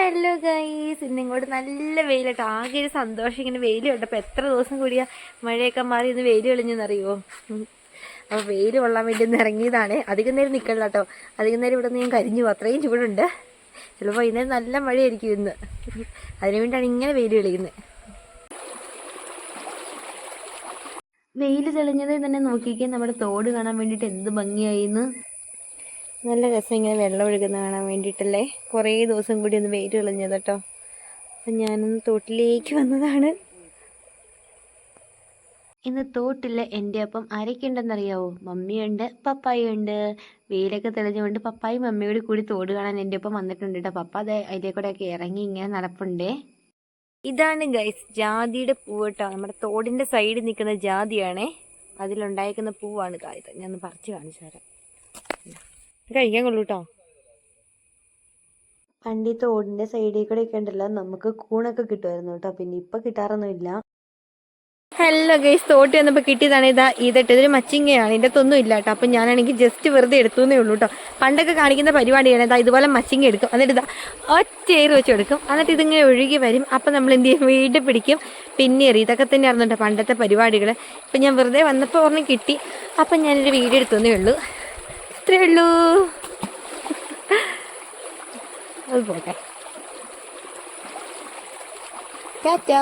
Hello guys ഇന്ന് ഇങ്ങോട്ട് നല്ല വെയിലട്ടോ. ആകെ ഒരു സന്തോഷം ഇങ്ങനെ വെയിൽ കണ്ടപ്പോൾ എത്ര ദിവസം കൂടിയാ മഴയൊക്കെ മാറി ഇന്ന് വെയിൽ തെളിഞ്ഞെന്നറിയോ? അപ്പോൾ വെയിൽ കൊള്ളാൻ വേണ്ടി ഒന്ന് ഇറങ്ങിയതാണ്. അധികം നേരം നിൽക്കണ്ട കേട്ടോ. അധികം നേരം ഇവിടെ നിന്ന് ഞാൻ കരിഞ്ഞു. അത്രയും ചൂടുണ്ട്. ചിലപ്പോൾ വൈകുന്നേരം നല്ല മഴയായിരിക്കും ഇന്ന്. അതിനുവേണ്ടിയാണ് ഇങ്ങനെ വെയിൽ തെളിയുന്നത്. വെയിൽ തെളിഞ്ഞത് തന്നെ നോക്കിക്കേ നമ്മുടെ തോട് കാണാൻ വേണ്ടിയിട്ട് എന്ത് ഭംഗിയായിന്ന് നല്ല രസം ഇങ്ങനെ വെള്ളം ഒഴുകുന്ന കാണാൻ വേണ്ടിയിട്ടല്ലേ? കുറേ ദിവസം കൂടി ഒന്ന് വെയിൽ കളഞ്ഞത് കേട്ടോ. അപ്പം ഞാനൊന്ന് തോട്ടിലേക്ക് വന്നതാണ്. ഇന്ന് തോട്ടിൽ എന്റെ അപ്പം ആരൊക്കെയുണ്ടെന്നറിയാവോ? മമ്മിയുണ്ട് പപ്പായുണ്ട്. വെയിലൊക്കെ തെളിഞ്ഞുകൊണ്ട് പപ്പായും മമ്മിയോട് കൂടി തോട് കാണാൻ എന്റെ ഒപ്പം വന്നിട്ടുണ്ട് കേട്ടോ. പപ്പ അത് അതിലെ കൂടെ ഒക്കെ ഇറങ്ങി ഇങ്ങനെ നടപ്പുണ്ടേ. ഇതാണ് ഗൈസ് ജാതിയുടെ പൂവ് കേട്ടോ. നമ്മുടെ തോടിന്റെ സൈഡിൽ നിൽക്കുന്ന ജാതിയാണേ. അതിലുണ്ടായിരിക്കുന്ന പൂവാണ് കായത് ഞാൻ ഒന്ന് പറിച്ച് കാണിച്ചു തരാം. കഴിക്കാൻ കൊള്ളൂ കേട്ടോ പണ്ട് ഈ തോടിന്റെ സൈഡിൽ കൂടെ ഒക്കെ ഉണ്ടല്ലോ നമുക്ക് കൂണൊക്കെ കിട്ടുമായിരുന്നു കേട്ടോ പിന്നെ ഇപ്പം കിട്ടാറൊന്നുമില്ല ഹലോ ഗൈസ് തോട്ടി വന്നപ്പോൾ കിട്ടിയതാണ് ഇതാ ഇതിട്ട്. ഇതൊരു മച്ചിങ്ങയാണ് ഇതിന്റെ ഒന്നും ഇല്ല കേട്ടോ അപ്പം ഞാനാണെങ്കിൽ ജസ്റ്റ് വെറുതെ എടുത്തു എന്നേ ഉള്ളൂ കേട്ടോ പണ്ടൊക്കെ കാണിക്കുന്ന പരിപാടിയാണ് ഇതാ ഇതുപോലെ മച്ചിങ്ങ എടുക്കും. എന്നിട്ട് ഇതാ ഒറ്റയേറി വെച്ച് കൊടുക്കും എന്നിട്ട് ഇതിങ്ങനെ ഒഴുകി വരും. അപ്പം നമ്മൾ എന്ത് ചെയ്യും? വീണ്ടും പിടിക്കും. പിന്നെ എറിയും ഇതൊക്കെ തന്നെയായിരുന്നു കേട്ടോ പണ്ടത്തെ പരിപാടികൾ ഇപ്പം ഞാൻ വെറുതെ വന്നപ്പോൾ ഒരെണ്ണം കിട്ടി. അപ്പം ഞാനൊരു വീഡിയോ എന്നേ ഉള്ളൂ. ഇത്രേ ഉള്ളൂ. അത് പോട്ടെ. ടാറ്റാ.